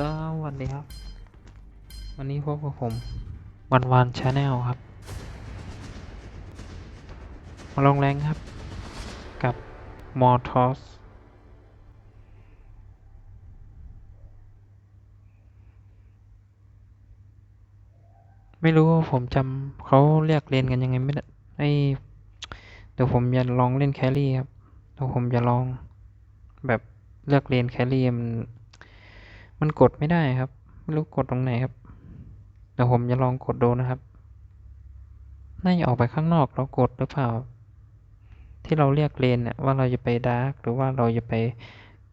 สวัสดีครับ วันนี้พบกับผมวันวันชาแนลครับ มาลงแรงครับ กับมอทอสไม่รู้ว่าผมจำเขาเรียกเรียนกันยังไงไม่ได้ไอเดี๋ยวผมจะลองเล่นแครี่ครับเดี๋ยวผมจะลองแบบเลือกเรียนแครี่มัน มันกดไม่ได้ครับ ไม่รู้กดตรงไหนครับ เดี๋ยวผมจะลองกดดูนะครับ น่าจะออกไปข้างนอกแล้วกดหรือเปล่า ที่เราเรียกเลนเนี่ยว่าเราจะไปดาร์กหรือว่าเราจะไป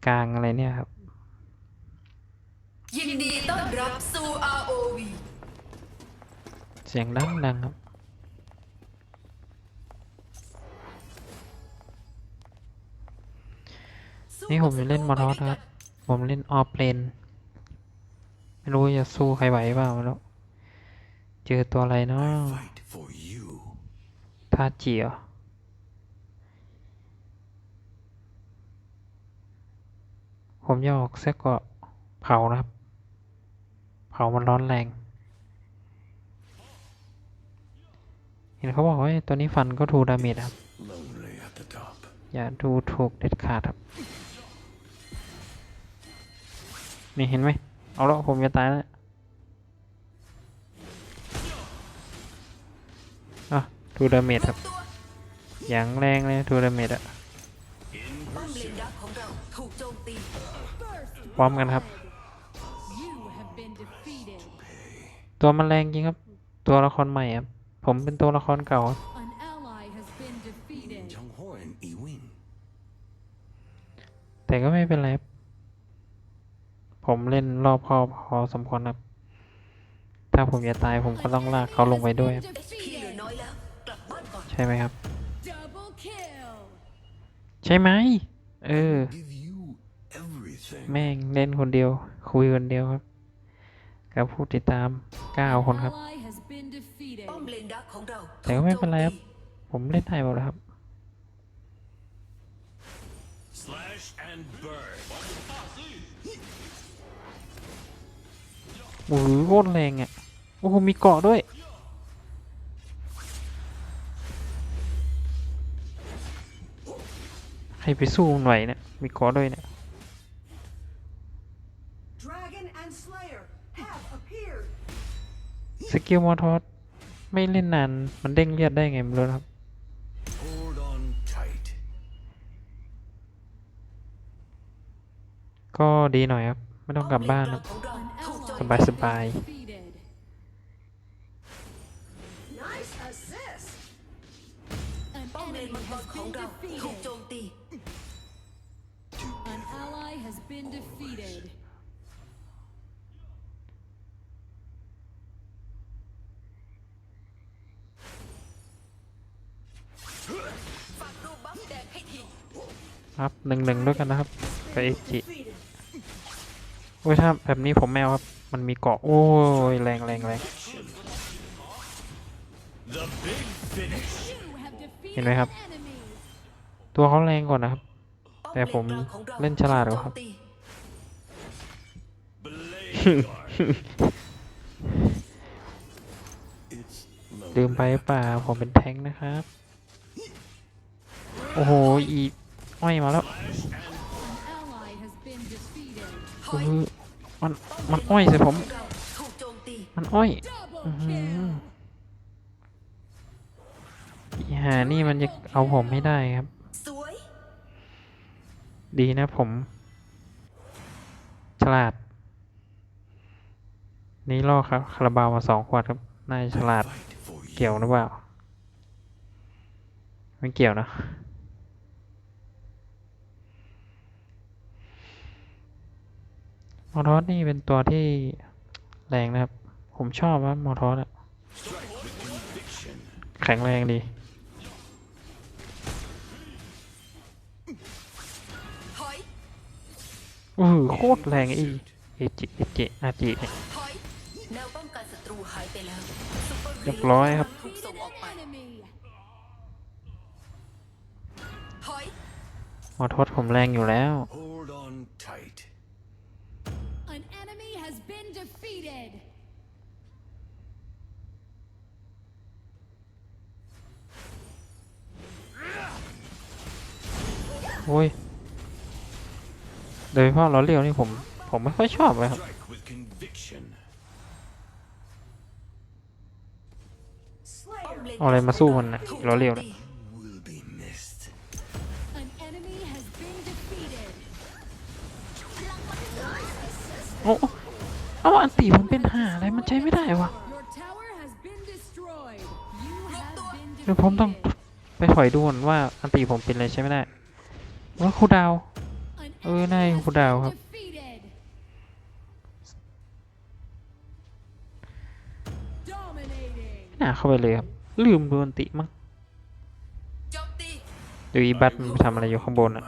กลางอะไรเนี่ยครับ ยินดีต้อนรับสู่ ROV เสียงดังดังครับนี่ผมจะเล่นมอทอสครับ ผมเล่นออฟเลน ไม่รู้จะสู้ใครไหวเปล่าไม่รู้เจอตัวอะไรเนาะ Fight for you. ทาจิเหรอผมจะออกเสื้อเกราะเผานะครับ เผามันร้อนแรง เห็นเขาบอกว่าตัวนี้ฟันก็ทูดาเมจครับ Lonely at the top. อย่าดูถูกเด็ดขาดครับ นี่เห็นไหม เอาละผมจะตายแล้วอะทูดาเมจครับ อย่างแรงเลยทูดาเมจอะป้อมเดักของเราถูกโจมตีพร้อมกันครับ ตัวมันแรงจริงครับ ตัวละครใหม่ครับ ผมเป็นตัวละครเก่า แต่ก็ไม่เป็นไรครับ ผมเล่นรอบคอบพอสมควรครับ ถ้าผมจะตายผมก็ต้องลากเขาลงไปด้วยครับพี่เหลือน้อยแล้วกลับบ้านก่อนใช่ไหมครับ Double kill. ใช่ไหม เออ Give you everything. แม่งเล่นคนเดียว คุยคนเดียวครับกับผู้ติดตามเก้าคนครับ Ally has been defeated. ป้อมเลนดักของเราแต่ก็ไม่เป็นไรครับ ผมเล่นได้หมดแล้วครับ โอ้โหโคตรแรงอะ โอ้โห มีเกาะด้วย ใครไปสู้มันไหวเนี่ย มีเกาะด้วยเนี่ย Dragon and Slayer have appeared. สกิลมอทอสไม่เล่นนาน มันเด้งเลือดได้ไงไม่รู้นะครับ Hold on tight. ก็ดีหน่อยครับ ไม่ต้องกลับบ้านครับ บาย has สบาย been defeated. Nice assist. An ป้อมเลน enemy มังกร has ของ been เราถูกโจ defeated. มตี An ally has been defeated. ฝากรูปบัฟแดงให้ทีครับหนึ่งหนึ่งด้วยกันนะครับกับเอจิ Defeated. โอ้ยถ้าแบบนี้ผมแมวครับ มันมีเกาะโอ้ยแรงแรงแรง The big finish. You have defeated เห็นไหมครับ an enemy. ตัวเขาแรงกว่านะครับป้อมแต่ผมเลนกลางของเราเล่นฉลาดกว่าครับถูกโจมตี Blade guard. it's ลืมไป lonely. หรือเปล่าผมเป็นแท้งค์นะครับ โอ้โห อีอ้อยมาแล้ว มัน มันอ้อยใส่ผม มันอ้อยอีหานี่มันจะเอาผมไม่ได้ครับ ดีนะผม ฉลาด นี่ล่อครับคาราบาวมาสองขวดครับ นาจะฉลาด เกี่ยวหรือเปล่า ไม่เกี่ยวนะ มอทอสนี่เป็นตัวที่แรงนะครับ ผมชอบว่ามอทอสอะแข็งแรงดีถอยอือโคตรแรงไอ้เอจิเอจิอาจิเรียบร้อยครับมอทอสผมแรงอยู่แล้ว โอ้ยโดยเฉพาะล้อเลียวนี่ผม ผมไม่ค่อยชอบเลยครับ Strike with conviction. ป้อม Slayer. เลนเอาอะไรมาสู้มันนะถูกล้อเลียวโจนะมตี Will be missed. An enemy has been defeated. โอ้เอาอันตีผมเป็นหาอะไรมันใช้ไม่ได้วะ Your tower has been destroyed. You have been เดี๋ยวผมต้อง defeated. ไปถอยดูก่อนว่าอันตีผมเป็นอะไรใช้ไม่ได้ ว่าคูดาว เออในคูดาวครับหน้าเข้าไปเลยครับ ลืมโดนติมั้งดูอีบัตมันทำอะไรอยู่ข้างบนอะ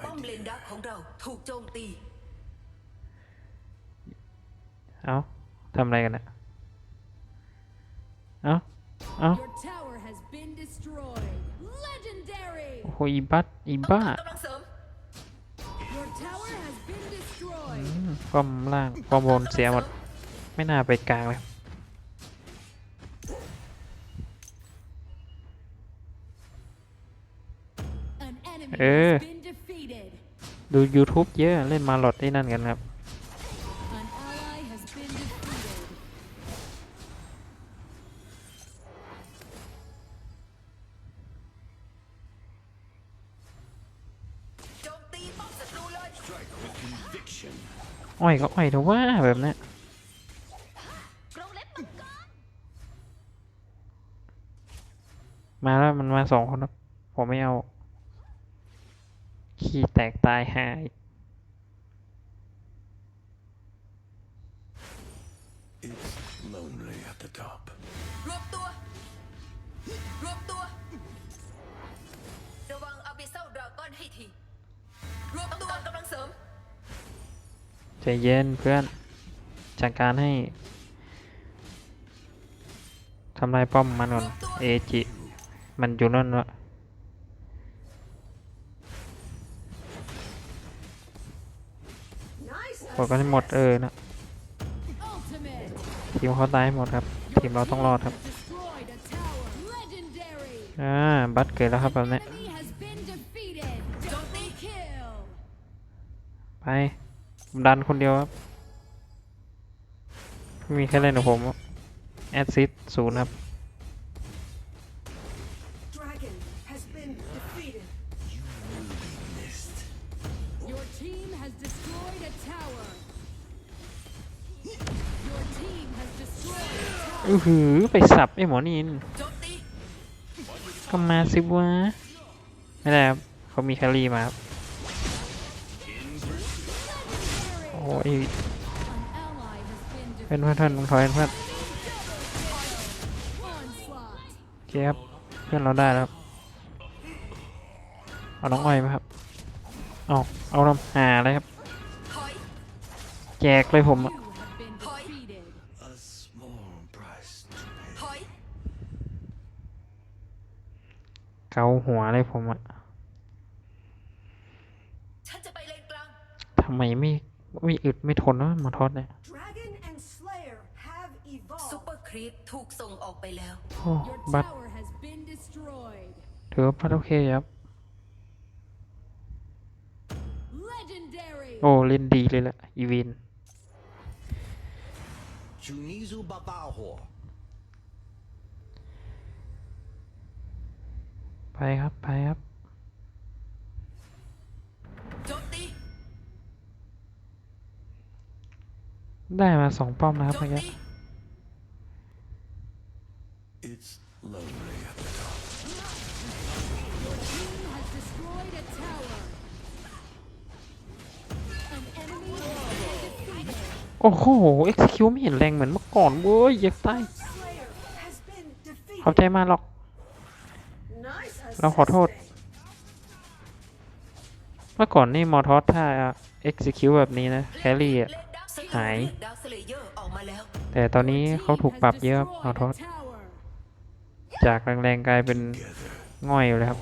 เอาทำอะไรกันอะเอ้า เอ้าโอ้ยอีบัตอีบ้า ป้อมล่างป้อมบนเสียหมด ไม่น่าไปกลางเลย An enemy Eh. has been defeated. ดู YouTube เยอะ เล่นมาหลอดได้นั่นกันครับ อ้อยก็อ้อยเถอะว่าแบบเนี้ยมาแล้วมันมาสองคนครับผมไม่เอา ขี้แตกตายหาย It's lonely at the top. รวมตัว รวมตัว ระวังอาบิเซลดราก้อนให้ที รวมตัวกำลังเสริม ใจเย็นเพื่อนจัดการให้ทำลายป้อมมันก่อนเอจิ มันอยู่นั่นวะ Nice กดกันให้หมดเออนะทีมเขาตายหมดครับ ทีมเราต้องรอดครับอ่าบัตเกิดแล้วครับแบบนี้ไป ดันคนเดียวครับไม่มีใครเล่นกับผม แอดซิสศูนย์ครับ Dragon has been defeated. Missed. Your team has destroyed a tower. Your team has destroyed a tower. อือหือ ไปสับไอ้หมอนินโจมตีก็มาสิวะ ไม่ได้ครับ เขามีแคลรี่มาครับ อ้ย An ally has been เป็น defeated. เพื่อนเพื่อนลงถอยเพื่อน Onslaught. โอเคครับ เพื่อนเราได้แล้วครับเอาน้องอ้อยมาครับ เอาเอาลำหาเลยครับถอยแจกเลยผมอะ You have been defeated. A small price to pay. ถอยเกาหัวเลยผมอะฉันจะไปเลนกลางทำไมไม่ไม่อึดไม่ทนวะหมอทอดเนี่ย Dragon and Slayer have ซูเปอ evolved. ร์ครีปถูกส่งออกไปแล้วโอ้ Your บัตร tower has been destroyed. ถือว่าบัตรโอเคครับ Legendary. โอ้ เล่นดีเลยแหละอีวิน Chunizu Babaho. ไปครับ ไปครับ ได้มาสองป้อมนะครับโจมเมื่อกี้ตี It's lonely at the top. Team has destroyed a tower. An enemy has been defeated. โอ้โห execute ไม่เห็นแรงเหมือนเมื่อก่อนเว้ยอยากตาย Slayer has been ขอบ defeated. ใจมากหรอก Nice เราขอโทษ assisting. เมื่อก่อนนี่มอทอสถ้า execute แบบนี้นะแครี่อะเลนดักส หาย แต่ตอนนี้เขาถูกปรับเยอะครับมอ destroyed ทอ a ส tower. จากแรงๆกลายเป็นง่อยอยู่เลยครับ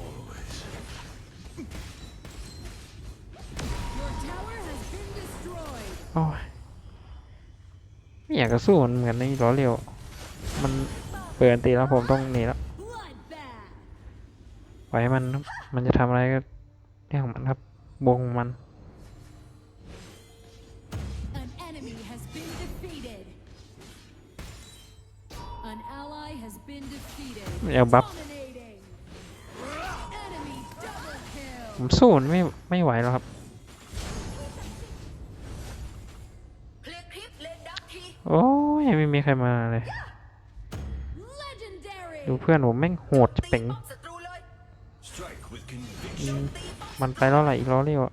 โอ้ยไม่อยากจะสู้มันเหมือนในล้อเร็ว มันเปิดอันตีแล้วผมต้องหนีแล้ว Bloodbath. ปล่อยให้มันมันจะทำอะไรก็เรื่องของมันครับวงมัน เอาบัฟ Dominating. Enemy double ผ kill. มสู้มันไม่ไม่ไหวแล้วครับเคลียร์คลิปเลนดักทีโอ้ยไม่มีใครมาเลย Legendary. ดูเพื่อนผมแม่งโหดจะตีเป่งป้อมศัตรูเลย Strike with อื conviction. มมันไปแล้วแหละอีกล้อเร็วอะ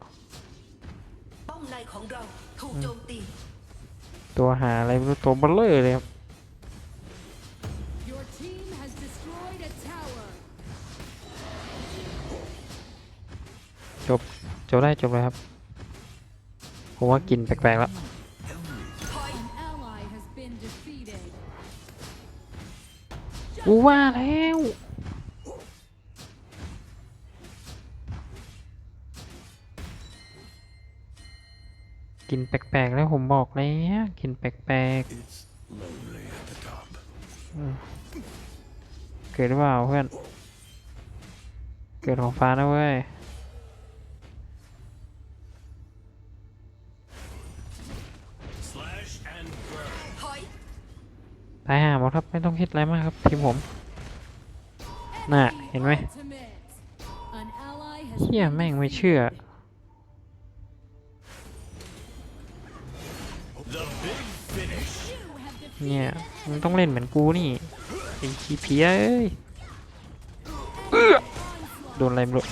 ป้อมในของเราถูกโจมตีตัวหาอะไรไม่รู้ตัวเบลเลอร์เลยครับ จบ จบได้จบเลยครับ ผมว่ากินแปลกๆแล้วกูว่าแล้วกินแปลกๆแล้วผมบอกแล้วกินแปลกๆเกิดหรือเปล่าเพื่อน เกิดของฟ้านะเว้ย ตายห่าหมดครับไม่ต้องคิดอะไรมากครับทีมผม น่ะ เห็นไหมเฮียแม่งไม่เชื่อ เนี่ย มึงต้องเล่นเหมือนกูนี่ไอ้ขี้เพี้ยเอ้ยโดนอะไรไม่รู้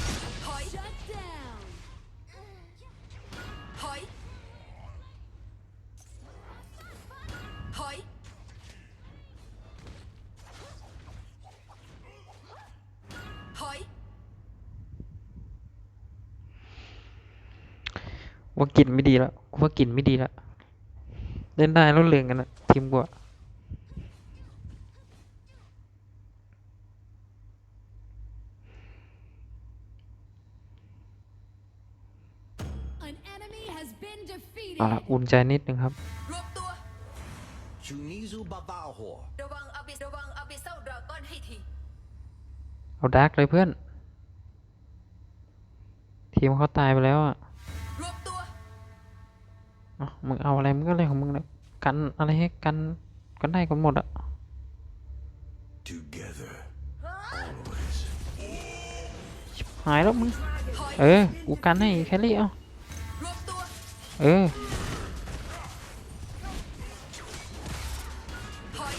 ว่ากินไม่ดีแล้วกูว่ากินไม่ดีแล้วเล่นได้แล้วเลืองกันนะทีมกูอะ An enemy has been defeated. เอาละอุ่นใจนิดนึงครับรวมตัว Chunizu Babaho. ระวังอาบิระวังอาบิเซาดราก้อนให้ทีเอาดาร์กเลยเพื่อน ทีมเขาตายไปแล้วอะรวมตัว เอ้ามึงเอาอะไรมึงก็เรื่องของมึงนะกันอะไรให้กันกันได้กันหมดอะ Together. Always. หายแล้วมึงถอยเออ กูกันให้แคลรี่เอ้ารวมตัวเออถอย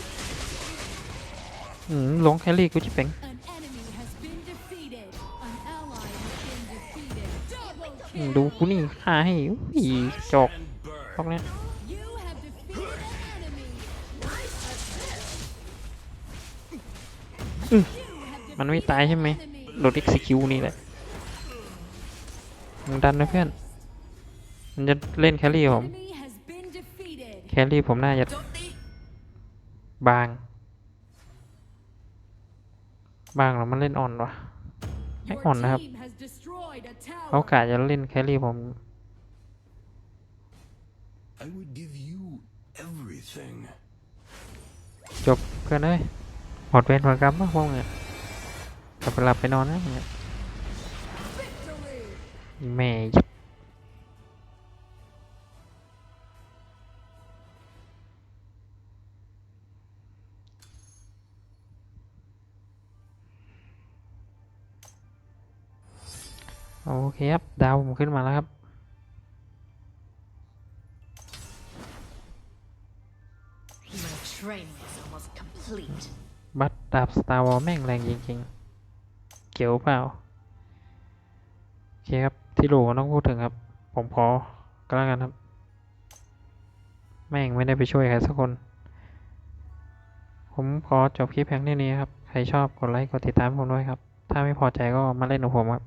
อืมหลงแคลรี่กูจะเป่ง An enemy has been defeated. An ally has been defeated. Double อืม kill. ดูกูนี่ฆ่าให้อุ้ยจอก And burn. พวกเนี้ย You have defeated an enemy. You have มันไม่ตายใช่ไหม defeated an enemy. โดด execute นี่แหละมึงดันนะเพื่อน มันจะเล่นแคลรี่ผม Enemy has been defeated. แคลรี่ผมน่าจะโจมตีบาง บางแล้วมันเล่นอ่อนวะไม่ Your อ่อนนะครับ team has destroyed a เขา tower. กะจะเล่นแคลรี่ผม I would give you everything. จบเพื่อนเอ้ยหมดเวรหมดกรรมปะพวกเนี่ยกลับไปหลับไปนอนนะเนี่ยแม่ยิบโอเคครับ ดาวผมขึ้นมาแล้วครับ training is almost complete. บัตดาบสตาร์วอลแม่งแรงจริงๆ เกี่ยวเปล่า โอเคครับ ที่โหลต้องพูดถึงครับ ผมขอก็แล้วกันครับ แม่งไม่ได้ไปช่วยใครสักคน ผมขอจบคลิปเพียงเท่านี้ครับ ใครชอบกดไลค์ กดติดตามผมด้วยครับ ถ้าไม่พอใจก็มาเล่นกับผมครับ